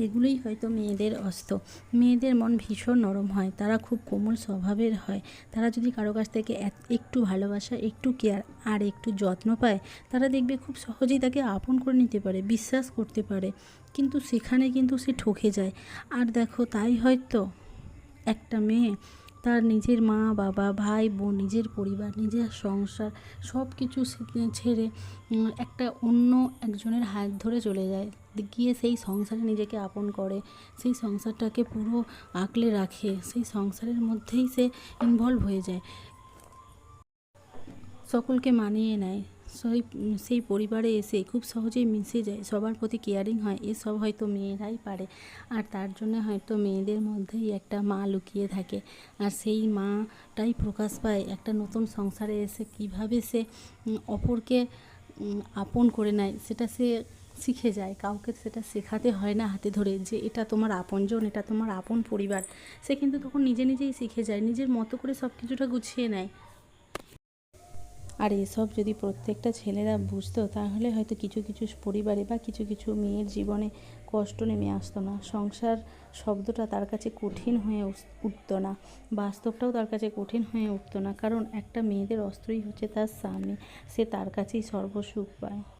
এগুলোই হয়তো মেয়েদের অস্ত্র মেয়েদের মন ভীষণ নরম হয়, তারা খুব কোমল স্বভাবের হয়। তারা যদি কারও কাছ থেকে এক- একটু ভালোবাসা, একটু কেয়ার আর একটু যত্ন পায়, তারা দেখবে খুব সহজেই তাকে আপন করে নিতে পারে, বিশ্বাস করতে পারে। কিন্তু সেখানে কিন্তু সে ঠকে যায়। আর দেখো, তাই হয়তো একটা মেয়ে তার নিজের মা, বাবা, ভাই, বোন, নিজের পরিবার, নিজের সংসার সব কিছু ছেড়ে একটা অন্য একজনের হাত ধরে চলে যায়। গিয়ে সেই সংসারে নিজেকে আপন করে, সেই সংসারটাকে পুরো আঁকলে রাখে, সেই সংসারের মধ্যেই সে ইনভলভ হয়ে যায়। সকলকে মানিয়ে নেয়। সেই সেই পরিবারে এসে খুব সহজেই মিশে যায়। সবার প্রতি কেয়ারিং হয়। এসব হয়তো মেয়েরাই পারে। আর তার জন্য হয়তো মেয়েদের মধ্যেই একটা মা লুকিয়ে থাকে। আর সেই মাটাই প্রকাশ পায় একটা নতুন সংসারে এসে কীভাবে সে অপরকে আপন করে নেয়, সেটা সে শিখে যায়। কাউকে সেটা শেখাতে হয় না হাতে ধরে যে এটা তোমার আপনজন, এটা তোমার আপন পরিবার। সে কিন্তু তখন নিজে নিজেই শিখে যায়, নিজের মতো করে সব কিছুটা গুছিয়ে নেয়। আর এসব যদি প্রত্যেকটা ছেলেরা বুঝতো, তাহলে হয়তো কিছু কিছু পরিবারে বা কিছু কিছু মেয়ের জীবনে কষ্ট নেমে আসতো না। সংসার শব্দটা তার কাছে কঠিন হয়ে উঠতো না। বাস্তবটাও তার কাছে কঠিন হয়ে উঠতো না। কারণ একটা মেয়েদের অস্ত্রই হচ্ছে তার স্বামী। সে তার কাছেই সর্বসুখ পায়।